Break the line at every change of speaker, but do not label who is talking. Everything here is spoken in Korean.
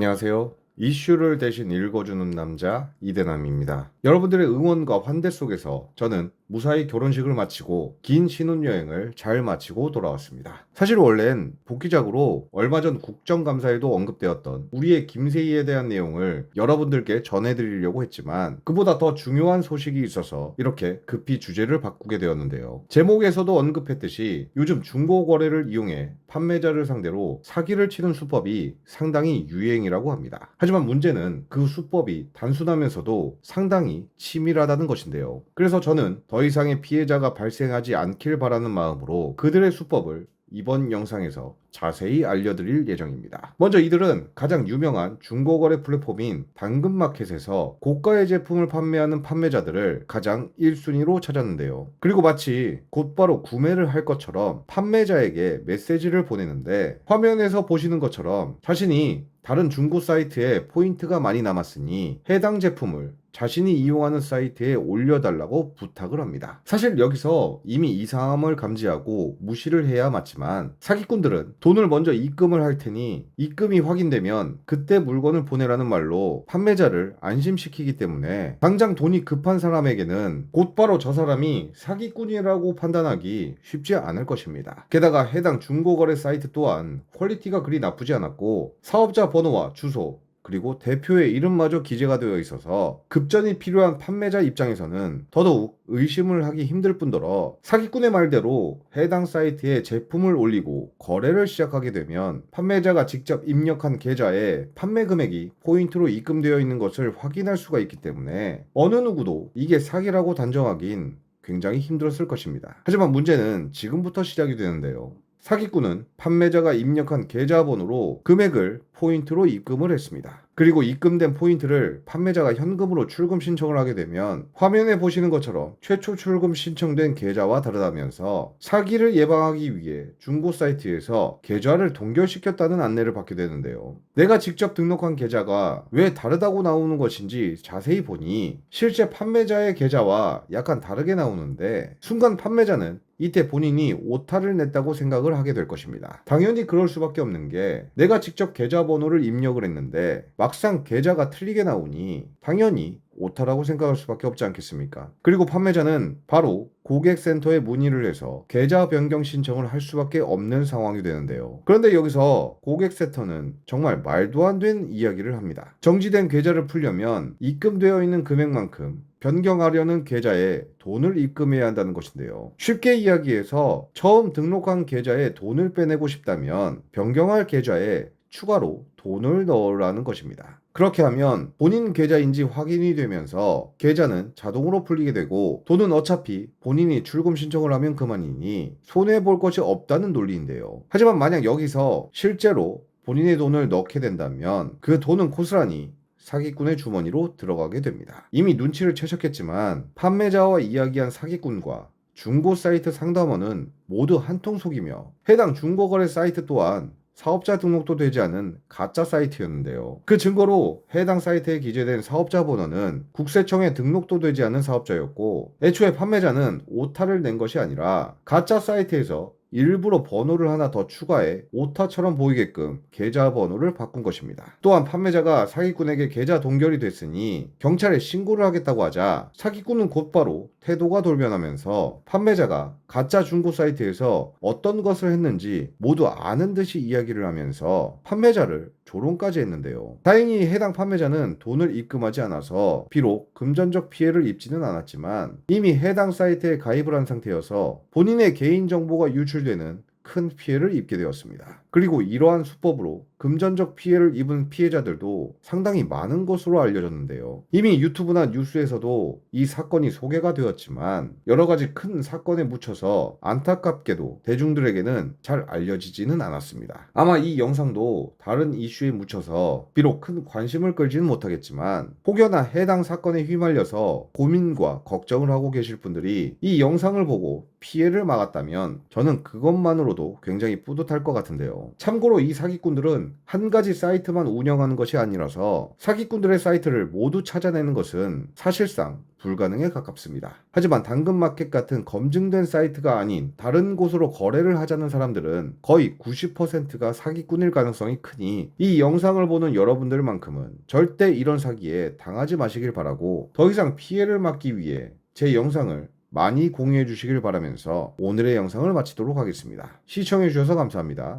안녕하세요. 이슈를 대신 읽어주는 남자 이대남입니다. 여러분들의 응원과 환대 속에서 저는 무사히 결혼식을 마치고 긴 신혼여행을 잘 마치고 돌아왔습니다. 사실 원래는 복귀작으로 얼마 전 국정감사에도 언급되었던 우리의 김세희에 대한 내용을 여러분들께 전해드리려고 했지만 그보다 더 중요한 소식이 있어서 이렇게 급히 주제를 바꾸게 되었는데요. 제목에서도 언급했듯이 요즘 중고 거래를 이용해 판매자를 상대로 사기를 치는 수법이 상당히 유행이라고 합니다. 하지만 문제는 그 수법이 단순하면서도 상당히 치밀하다는 것인데요. 그래서 저는 더 이상의 피해자가 발생하지 않길 바라는 마음으로 그들의 수법을 이번 영상에서 자세히 알려드릴 예정입니다. 먼저 이들은 가장 유명한 중고거래 플랫폼인 당근마켓에서 고가의 제품을 판매하는 판매자들을 가장 1순위로 찾았는데요. 그리고 마치 곧바로 구매를 할 것처럼 판매자에게 메시지를 보내는데 화면에서 보시는 것처럼 자신이 다른 중고 사이트에 포인트가 많이 남았으니 해당 제품을 자신이 이용하는 사이트에 올려달라고 부탁을 합니다. 사실 여기서 이미 이상함을 감지하고 무시를 해야 맞지만 사기꾼들은 돈을 먼저 입금을 할 테니 입금이 확인되면 그때 물건을 보내라는 말로 판매자를 안심시키기 때문에 당장 돈이 급한 사람에게는 곧바로 저 사람이 사기꾼이라고 판단하기 쉽지 않을 것입니다. 게다가 해당 중고거래 사이트 또한 퀄리티가 그리 나쁘지 않았고 사업자 번호와 주소 그리고 대표의 이름마저 기재가 되어 있어서 급전이 필요한 판매자 입장에서는 더더욱 의심을 하기 힘들 뿐더러 사기꾼의 말대로 해당 사이트에 제품을 올리고 거래를 시작하게 되면 판매자가 직접 입력한 계좌에 판매 금액이 포인트로 입금되어 있는 것을 확인할 수가 있기 때문에 어느 누구도 이게 사기라고 단정하긴 굉장히 힘들었을 것입니다. 하지만 문제는 지금부터 시작이 되는데요. 사기꾼은 판매자가 입력한 계좌번호로 금액을 포인트로 입금을 했습니다. 그리고 입금된 포인트를 판매자가 현금으로 출금 신청을 하게 되면 화면에 보시는 것처럼 최초 출금 신청된 계좌와 다르다면서 사기를 예방하기 위해 중고 사이트에서 계좌를 동결시켰다는 안내를 받게 되는데요. 내가 직접 등록한 계좌가 왜 다르다고 나오는 것인지 자세히 보니 실제 판매자의 계좌와 약간 다르게 나오는데 순간 판매자는 이때 본인이 오타를 냈다고 생각을 하게 될 것입니다. 당연히 그럴 수밖에 없는 게 내가 직접 계좌번호를 입력을 했는데 막상 계좌가 틀리게 나오니 당연히 오타라고 생각할 수밖에 없지 않겠습니까? 그리고 판매자는 바로 고객센터에 문의를 해서 계좌 변경 신청을 할 수밖에 없는 상황이 되는데요. 그런데 여기서 고객센터는 정말 말도 안 되는 이야기를 합니다. 정지된 계좌를 풀려면 입금되어 있는 금액만큼 변경하려는 계좌에 돈을 입금해야 한다는 것인데요. 쉽게 이야기해서 처음 등록한 계좌에 돈을 빼내고 싶다면 변경할 계좌에 추가로 돈을 넣으라는 것입니다. 그렇게 하면 본인 계좌인지 확인이 되면서 계좌는 자동으로 풀리게 되고 돈은 어차피 본인이 출금 신청을 하면 그만이니 손해볼 것이 없다는 논리인데요. 하지만 만약 여기서 실제로 본인의 돈을 넣게 된다면 그 돈은 고스란히 사기꾼의 주머니로 들어가게 됩니다. 이미 눈치를 채셨겠지만 판매자와 이야기한 사기꾼과 중고 사이트 상담원은 모두 한통 속이며 해당 중고거래 사이트 또한 사업자 등록도 되지 않은 가짜 사이트였는데요. 그 증거로 해당 사이트에 기재된 사업자 번호는 국세청에 등록도 되지 않은 사업자였고 애초에 판매자는 오타를 낸 것이 아니라 가짜 사이트에서 일부러 번호를 하나 더 추가해 오타처럼 보이게끔 계좌 번호를 바꾼 것입니다. 또한 판매자가 사기꾼에게 계좌 동결이 됐으니 경찰에 신고를 하겠다고 하자 사기꾼은 곧바로 태도가 돌변하면서 판매자가 가짜 중고 사이트에서 어떤 것을 했는지 모두 아는 듯이 이야기를 하면서 판매자를 조롱까지 했는데요. 다행히 해당 판매자는 돈을 입금하지 않아서 비록 금전적 피해를 입지는 않았지만 이미 해당 사이트에 가입을 한 상태여서 본인의 개인정보가 유출되는 큰 피해를 입게 되었습니다. 그리고 이러한 수법으로 금전적 피해를 입은 피해자들도 상당히 많은 것으로 알려졌는데요. 이미 유튜브나 뉴스에서도 이 사건이 소개가 되었지만 여러 가지 큰 사건에 묻혀서 안타깝게도 대중들에게는 잘 알려지지는 않았습니다. 아마 이 영상도 다른 이슈에 묻혀서 비록 큰 관심을 끌지는 못하겠지만 혹여나 해당 사건에 휘말려서 고민과 걱정을 하고 계실 분들이 이 영상을 보고 피해를 막았다면 저는 그것만으로 것만으로도 굉장히 뿌듯할 것 같은데요. 참고로 이 사기꾼들은 한 가지 사이트만 운영하는 것이 아니라서 사기꾼들의 사이트를 모두 찾아내는 것은 사실상 불가능에 가깝습니다. 하지만 당근마켓 같은 검증된 사이트가 아닌 다른 곳으로 거래를 하자는 사람들은 거의 90%가 사기꾼일 가능성이 크니 이 영상을 보는 여러분들만큼은 절대 이런 사기에 당하지 마시길 바라고 더 이상 피해를 막기 위해 제 영상을 많이 공유해 주시길 바라면서 오늘의 영상을 마치도록 하겠습니다. 시청해 주셔서 감사합니다.